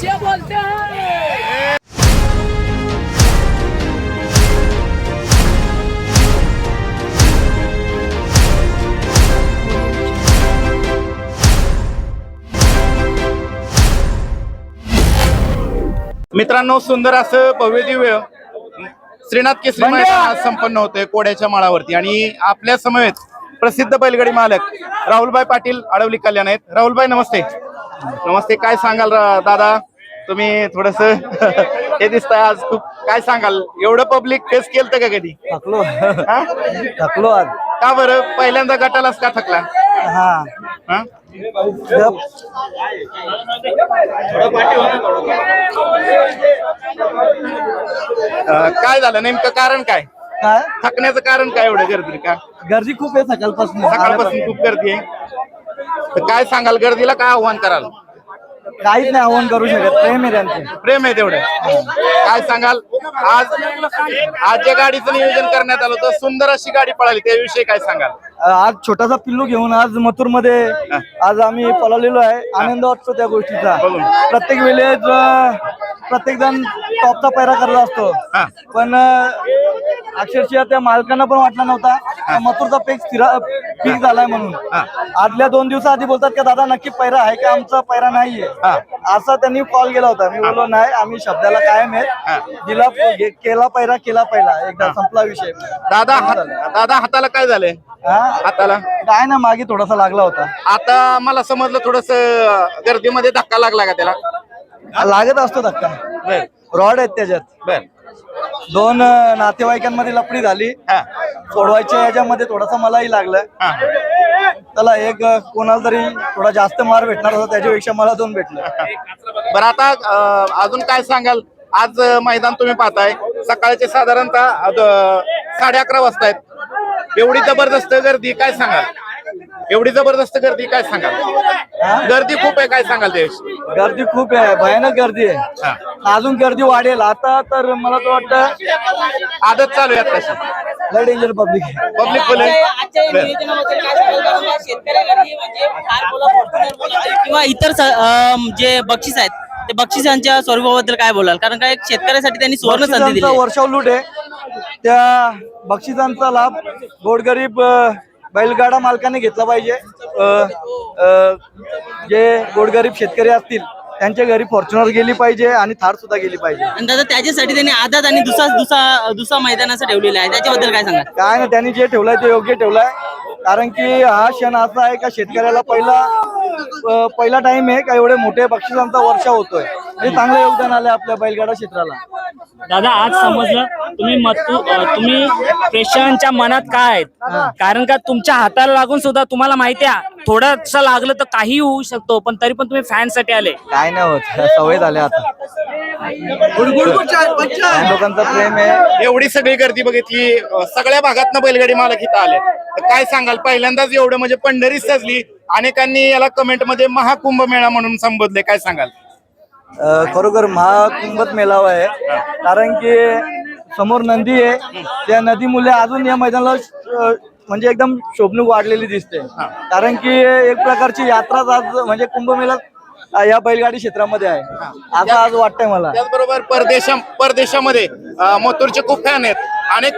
बच्चे बोलते हैं मित्रांनो सुंदर असं भव्य दिव्य श्रीनाथ केसरी आज संपन्न होते कोड्याच्या माळावरती. आणि आपल्या समवेत प्रसिद्ध बैलगाडी मालक राहुलभाई पाटील अडवली कल्याण आहेत. राहुलभाई नमस्ते. नमस्ते काय सांगाल रा- दादा? तुम्ही थोडस हे दिसतंय आज खूप. काय सांगाल? एवढं पब्लिक फेस केलं का कधी? थकलो. हा? थकलो आज. का बरं? पहिल्यांदा गटालाच का थकला? हा. हा? अं, काय झालं? नेमकं कारण काय? काय? थकण्याचं कारण काय एवढं गर्दी का? गर्दी खूप आहे सकाळपासून. सकाळपासून खूप गर्दी आहे. तर काय सांगाल? गर्दीला काय आव्हान कराल? काहीच नाही आव्हान करू शकत. प्रेम आहे त्यांचे. प्रेम आहे तेवढं. काय सांगाल? आज आज ज्या गाडीचं नियोजन करण्यात आलं होतं सुंदर अशी गाडी पळाली त्याविषयी काय सांगाल? आज छोटासा पिल्लू घेऊन आज मथुरमध्ये आज आम्ही पळालेलो आहे. आनंद वाटतो त्या गोष्टीचा. प्रत्येक वेळेस प्रत्येक जण टॉपचा पैरा करला असतो. पण अं, अक्षरशः त्या मालकांना पण वाटला नव्हता मथुरचा पेक फिक्स झालाय म्हणून. आदल्या दोन दिवसाआधी बोलतात का दादा नक्की पैरा आहे का आमचा? पैरा नाहीये. हा. असा त्यांनी कॉल केला होता. मी बोललो नाही आम्ही शब्दाला कायम हा. आहे दिला केला पैरा केला पहिला. एकदा संपला विषय. दादा दादा हाताला काय झालंय? हा? हाताला? काय ना मागे थोडासा लागला होता. आता मला समजलं थोडस गर्दीमध्ये धक्का लागला का त्याला? लागत असतो धक्का. रॉड आहेत त्याच्यात. दोन अं, नातेवाईकांमध्ये लपडी झाली. हा. सोडवायच्या याच्यामध्ये थोडासा मलाही लागलं. हा. त्याला एक अं, कोणाला तरी थोडा जास्त मार भेटणार होता त्याच्यापेक्षा मला दोन भेटलं. बरं आता अं, अजून काय सांगाल? आज अं, मैदान तुम्ही पाहताय. सकाळचे साधारणतः अं, साडे अकरा वाजता आहेत एवढी जबरदस्त गर्दी काय सांगाल? एवढी जबरदस्त गर्दी काय सांगाल? गर्दी खूप आहे काय सांगाल त्याविषयी गर्दी खूप आहे भयानक गर्दी आहे. हा. अजून गर्दी वाढेल. आता तर मला तर वाटतं आदत चालू आहे तशी लय डेंजर पब्लिक पब्लिक काय म्हणजे किंवा इतर जे बक्षीस आहेत ते बक्षिसांच्या स्वरूपाबद्दल काय बोलाल? कारण का एक शेतकऱ्यासाठी त्यांनी सुवर्ण संधी दिली वर्षाव लूट आहे. त्या बक्षिसांचा लाभ गोरगरीब अं, बैलगाडा मालकाने घेतला पाहिजे. जे गोरगरीब शेतकरी असतील त्यांच्या घरी फॉर्च्युनर गेली पाहिजे आणि थार सुद्धा गेली पाहिजे. आणि दादा त्याच्यासाठी त्यांनी आदात आणि दुसरा दुसरा दुसरा मैदानाचं ठेवलेलं आहे. त्याच्याबद्दल काय सांगाल? काय ना त्यांनी जे ठेवलंय ते योग्य ठेवलंय. कारण की हा क्षण असा आहे का शेतकऱ्याला पहिला पहिला टाइम आहे का एवढे मोठे बक्षिसांचा वर्षा होतोय. हे चांगलं योगदान आलंय आपल्या बैलगाडा क्षेत्राला. दादा आज समजलं. तुम्ही मतू अं, तुम्ही प्रेक्षकांच्या मनात काय आहेत? कारण का तुमच्या हाताला लागून सुद्धा तुम्हाला माहिती आहे थोडस लागलं तर काही होऊ शकतो पण तरी पण तुम्ही फॅनसाठी आले. काय नाही होत सवय झाल्या आता. लोकांचं प्रेम आहे. एवढी सगळी गर्दी बघितली अं, सगळ्या भागातनं बैलगाडी मालक इथं आले तर काय सांगाल? पहिल्यांदाच एवढं म्हणजे पंढरी सजली अनेकांनी याला कमेंटमध्ये महाकुंभ मेळा म्हणून संबोधले. काय सांगाल? खरोखर महाकुंभच मेळावा आहे. कारण की समोर नदी आहे. त्या नदीमुळे अजून या मैदानाला म्हणजे एकदम शोभणूक वाढलेली दिसते. कारण की एक प्रकारची यात्राच आज म्हणजे कुंभमेळा या बैलगाडी क्षेत्रामध्ये आहे. असं आज वाटतंय मला. त्याचबरोबर परदेशा परदेशामध्ये मोतूरचे खूप फॅन आहेत. अनेक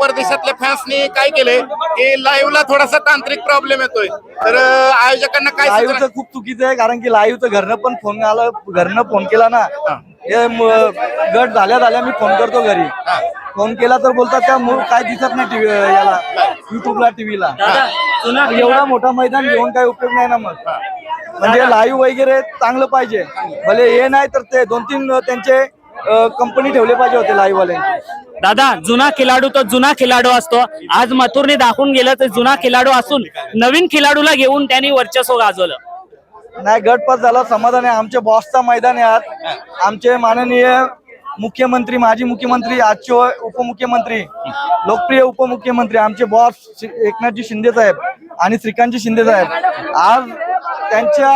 परदेशातल्या फॅन्सनी काय केलंय की लाईव्हला थोडासा तांत्रिक प्रॉब्लेम येतोय. तर आयोजकांना काय लाईव्हचं खूप चुकीचं आहे कारण की लाईव्हचं घरनं पण फोन आला घरनं फोन केला ना. हे. गट झाल्या झाल्या मी फोन करतो घरी. फोन केला तर बोलतात त्या मु- काय दिसत नाही टीव्ही याला युट्यूबला टीव्हीला एवढा मोठा मैदान घेऊन काही उपयोग नाही ना मग. म्हणजे लाईव्ह वगैरे चांगलं पाहिजे. भले हे नाही तर ते दोन तीन त्यांचे कंपनी ठेवले पाहिजे होते लाईव्ह वाल्यांचे दादा जुना खिलाडू तो जुना खिलाडू असतो. आज मथुरने दाखवून गेलं तर जुना खिलाडू असून नवीन खिलाडूला घेऊन त्यांनी वर्चस्व गाजवलं. नाही गटपास झाला समाधान. आहे आमच्या बॉसचा मैदान आहे आज. आमचे माननीय मुख्यमंत्री माजी मुख्यमंत्री आजचे उपमुख्यमंत्री लोकप्रिय उपमुख्यमंत्री आमचे बॉस एकनाथजी शिंदे साहेब आणि श्रीकांतजी शिंदे साहेब. आज त्यांच्या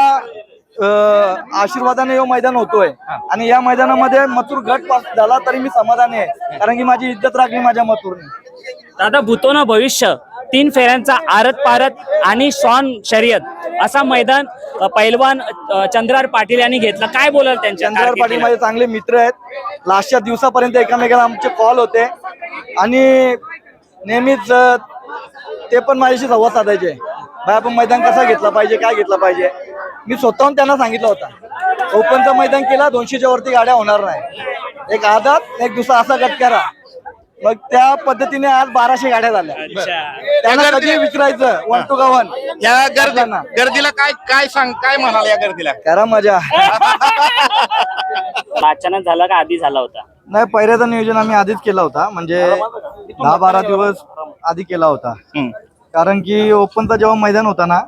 आशीर्वादाने हे मैदान होतोय. आणि या मैदानामध्ये मथुर गट पास झाला तरी मी समाधानी आहे. कारण की माझी इज्जत राखली माझ्या मथुरने. दादा भूतो ना भविष्य. तीन फेऱ्यांचा आरत पारत आणि शॉन शर्यत असा मैदान पैलवान चंद्रार पाटील यांनी घेतला. काय बोलाल त्यांच्या चंद्रार पाटील? माझे चांगले मित्र आहेत. लास्टच्या दिवसापर्यंत एकमेकांना आमचे कॉल होते. आणि नेहमीच ते पण माझ्याशी संवाद साधायचे. भाई आपण मैदान कसा घेतला पाहिजे काय घेतला पाहिजे? मी स्वतःहून त्यांना सांगितलं होता. ओपनचं मैदान केला दोनशेच्या वरती गाड्या होणार नाही. एक आदात एक दुसरा असा गट करा. मग त्या पद्धतीने आज बाराशे गाड्या झाल्या. अच्छा. त्यांना कधी विचारायचं वन टू वन या गर्दी गर्दीला काय काय सांग काय म्हणाल या गर्दीला? करा मजा. अचानक झाला का आधी झाला होता? नाही पहिल्याचं नियोजन आम्ही आधीच केला होता. म्हणजे दहा बारा दिवस आधी केला होता. कारण की ओपनचा जेव्हा मैदान होता ना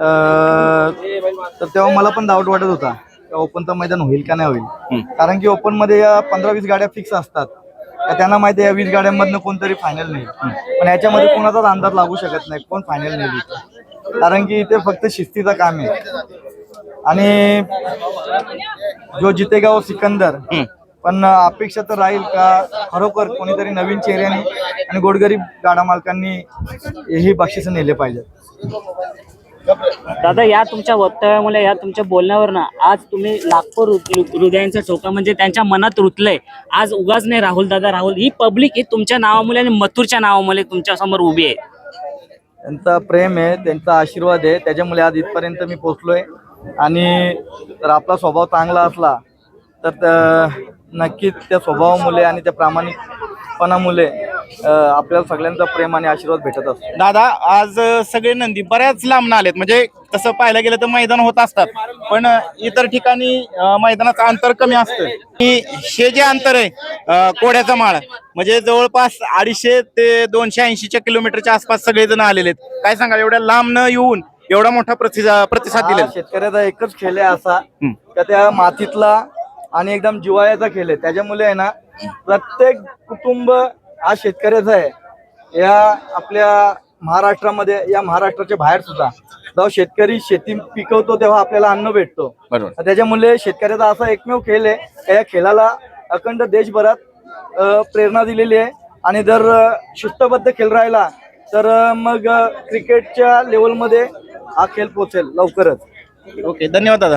तर तेव्हा मला पण डाऊट वाटत होता की ओपनचं मैदान होईल का नाही होईल. कारण की ओपनमध्ये या पंधरा वीस गाड्या फिक्स असतात. तर त्यांना माहिती आहे या वीस गाड्यांमधनं कोणतरी फायनल नाही. पण याच्यामध्ये कोणाचाच अंदाज लागू शकत नाही कोण फायनल नाही कारण की इथे फक्त शिस्तीचं काम आहे. आणि जो जितेगा वो सिकंदर पण अपेक्षा तर राहील का खरोखर कोणीतरी नवीन चेहऱ्याने आणि गोडगरीब गाडा मालकांनी ही बक्षिसं नेले पाहिजेत. दादा या तुमच्या वक्तव्यामुळे या तुमच्या बोलण्यावर ना आज तुम्ही लाखो हृदयांचा ठोका म्हणजे त्यांच्या मनात रुतलंय. आज उगाच नाही राहुल दादा राहुल ही पब्लिक ही तुमच्या नावामुळे आणि मथुरच्या नावामुळे तुमच्यासमोर उभी आहे. त्यांचा प्रेम आहे त्यांचा आशीर्वाद आहे त्याच्यामुळे आज इथपर्यंत मी पोचलोय आणि जर आपला स्वभाव चांगला असला तर नक्कीच त्या स्वभावामुळे आणि त्या प्रामाणिकपणामुळे आपल्याला सगळ्यांचा प्रेम आणि आशीर्वाद भेटत असतो. दादा आज सगळे नंदी बऱ्याच लांब आलेत. म्हणजे तसं पाहायला गेलं तर मैदान होत असतात. पण इतर ठिकाणी अ, मैदानाचं अंतर कमी असतं. आणि हे जे अंतर आहे अ, कोड्याचा माळ म्हणजे जवळपास अडीचशे ते दोनशे ऐंशीच्या किलोमीटरच्या आसपास सगळेजण आलेले आहेत. काय सांगा एवढ्या लांब न येऊन एवढा मोठा प्रतिसा प्रतिसाद हा दिलेला शेतकऱ्याचा एकच खेळ आहे असा का त्या मातीतला आणि एकदम जिवाळ्याचा खेळ आहे. त्याच्यामुळे आहे ना प्रत्येक कुटुंब हा शेतकऱ्याचा आहे. या आपल्या महाराष्ट्रामध्ये या महाराष्ट्राच्या बाहेर सुद्धा जेव्हा शेतकरी शेती पिकवतो तेव्हा आपल्याला अन्न भेटतो. बरोबर. त्याच्यामुळे शेतकऱ्याचा असा एकमेव खेळ आहे. का या खेळाला अखंड देशभरात प्रेरणा दिलेली आहे. आणि जर शिस्तबद्ध खेळ राहिला तर मग क्रिकेटच्या लेवलमध्ये हा खेळ पोचेल लवकरच. ओके धन्यवाद दादा.